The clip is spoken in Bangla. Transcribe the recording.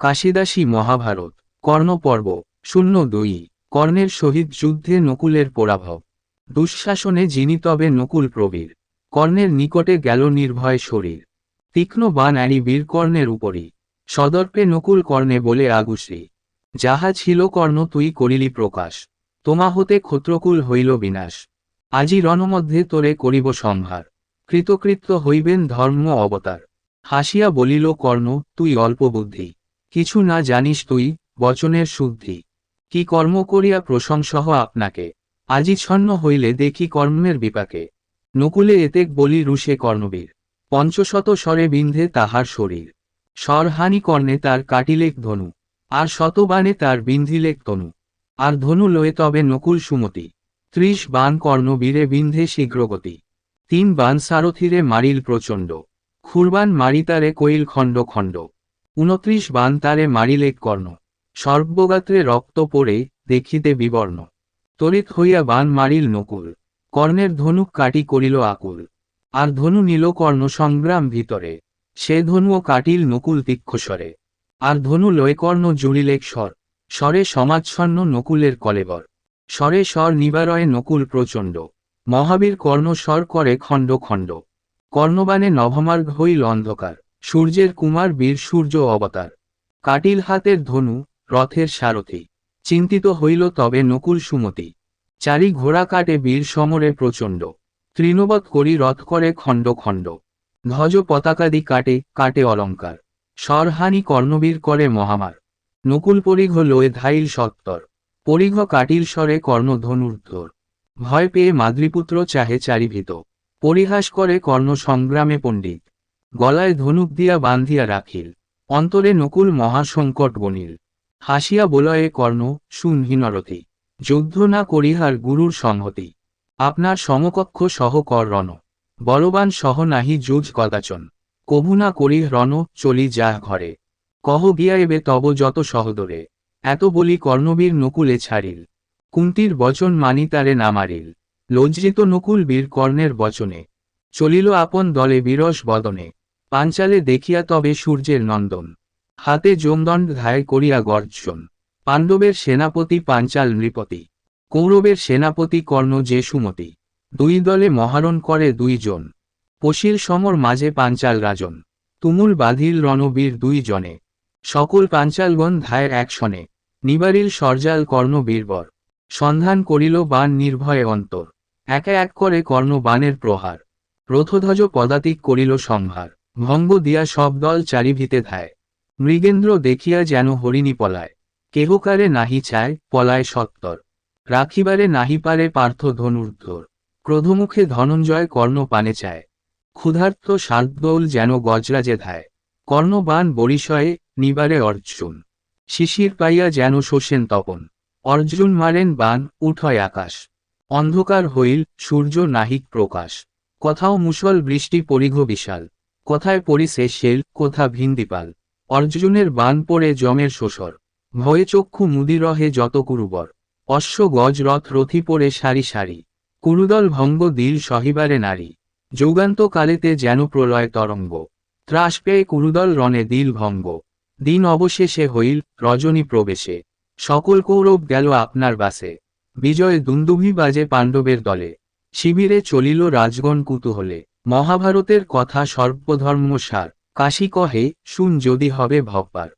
কাশিদাসী মহাভারত, কর্ণপর্ব, শূন্য দুই, কর্ণের সহিত যুদ্ধে নকুলের পরাভব। দুঃশাসনে যিনি তবে নকুল প্রবীর, কর্ণের নিকটে গেল নির্ভয় শরীর। তীক্ষ্ণ বান আনি বীর কর্ণের উপরই, সদর্পে নকুল কর্ণে বলে আগুশ্রী যাহা ছিল কর্ণ তুই করিলি প্রকাশ, তোমা হতে ক্ষত্রকুল হইল বিনাশ। আজি রণমধ্যে তোরে করিব সংহার কৃতকৃত্য হইবেন ধর্ম অবতার। হাসিয়া বলিল, কর্ণ, তুই অল্প বুদ্ধি কিছু না জানিস তুই, বচনের শুদ্ধি। কি কর্ম করিয়া প্রশংসহ আপনাকে? আজি ছন্ন হইলে দেখি কর্মের বিপাকে। নকুলে এতেক বলি রুষে কর্ণবীর। পঞ্চশত স্বরে বিন্ধে তাহার শরীর। স্বরহানি কর্ণে তার কাটিলেক ধনু। আর শতবানে তার বিন্ধিলেক তনু। আর ধনু লয়ে তবে নকুল সুমতি। ত্রিশ বান কর্ণবীরে বিন্ধে শীঘ্রগতি। তিন বান সারথিরে মারিল প্রচণ্ড। খুরবান মারিতারে কইল খণ্ড খণ্ড। উনত্রিশ বান তারে মারিলেক কর্ণ। সর্বগাত্রে রক্ত পড়ে দেখিতে বিবর্ণ। তরিত হইয়া বান মারিল নকুল। কর্ণের ধনুক কাটি করিল আকুল। আর ধনু নিল কর্ণ সংগ্রাম ভিতরে। সে ধনুও কাটিল নকুল তীক্ষস্বরে। আর ধনু লয় কর্ণ জুড়িলেক স্বর। স্বরে সমাচ্ছন্ন নকুলের কলেবর। স্বরে স্বর নিবারয়ে নকুল প্রচণ্ড। মহাবীর কর্ণ স্বর করে খণ্ড খণ্ড। কর্ণবানে নভমার্গ হইল অন্ধকার। সূর্যের কুমার বীর সূর্য অবতার। কাটিল হাতের ধনু, রথের সারথি। চিন্তিত হইল তবে নকুল সুমতি। চারি ঘোড়া কাটে বীর সমরে প্রচণ্ড। তৃণবৎ করি রথ করে খণ্ড খণ্ড। ধ্বজ পতাকাদি কাটে কাটে অলঙ্কার। স্বরহানি কর্ণবীর করে মহামার। নকুল পরিঘ লয়ে ধাইল সত্তর। পরিঘ কাটিল স্বরে কর্ণ ধনুর্ধর ভয় পেয়ে মাদ্রিপুত্র চাহে চারিভীত। পরিহাস করে কর্ণ সংগ্রামে পণ্ডিত। গলায় ধনুক দিয়া বান্ধিয়া রাখিল। অন্তরে নকুল মহাসংকট বনিল। হাসিয়া বলয়ে, কর্ণ শুনহীনরথি যুদ্ধ না করিহার গুরুর সংহতি। আপনার সমকক্ষ সহ কর রণ। বলবান সহ নাহি যুজ কদাচন। কভু না করি রণ, চলি যা ঘরে। কহ গিয়া এবে তব যত সহদরে। এত বলি কর্ণবীর নকুলে ছাড়িল। কুন্তির বচন মানি তারে না মারিল। লজ্জিত নকুল বীর কর্ণের বচনে। চলিল আপন দলে বিরস বদনে। পাঞ্চালে দেখিয়া তবে সূর্যের নন্দন। হাতে জমদণ্ড ধায় করিয়া গর্জন। পাণ্ডবের সেনাপতি পাঞ্চাল নৃপতি। কৌরবের সেনাপতি কর্ণ যে সুমতি দুই দলে মহারণ করে দুইজন। পশিল সমর মাঝে পাঞ্চাল রাজন। তুমুল বাঁধিল রণবীর দুই জনে সকল পাঞ্চালগণ ধায়ের এক একশনে। নিবারিল সরজাল কর্ণ বীরবর। সন্ধান করিল বান নির্ভয়ে অন্তর। একে এক করে কর্ণ বানের প্রহার। রথধ্বজ পদাতিক করিল সংহার ভঙ্গ দিয়া সব দল চারিভিতে ধায়। মৃগেন্দ্র দেখিয়া যেন হরিণী পলায়। কেহকারে নাহি চায়, পলায় সত্তর। রাখিবারে নাহি পারে পার্থ ধনুর্ধর। ক্রোধমুখে ধনঞ্জয় কর্ণ পানে চায়। ক্ষুধার্ত শার্দৌল যেন গজরাজে ধায়। কর্ণবান বরিশয়ে নিবারে অর্জুন। শিশির পাইয়া যেন শোষেন তপন। অর্জুন মারেন বান, উঠয় আকাশ। অন্ধকার হইল, সূর্য নাহিক প্রকাশ। কথাও মুসল বৃষ্টি পরিঘ বিশাল। কোথায় পরিসে শেল, কোথা ভিন্দিপাল। অর্জুনের বান পড়ে জমের শোষর। ভয়ে চক্ষু মুদিরহে যত কুরুবর। অশ্ব গজ রথ রথি পড়ে সারি সারি। কুরুদল ভঙ্গ দিল সহিবারে নারী। যৌগান্ত কালেতে যেন প্রলয় তরঙ্গ। ত্রাস পেয়ে কুরুদল রণে দিল ভঙ্গ। দিন অবশেষে হইল রজনী প্রবেশে। সকল কৌরব গেল আপনার বাসে। বিজয় দুন্দুভি বাজে পাণ্ডবের দলে। শিবিরে চলিল রাজগণ কুতূহলে। মহাভারতের কথা সর্বধর্ম সার কাশী কহে শুন যদি হবে ভব্বার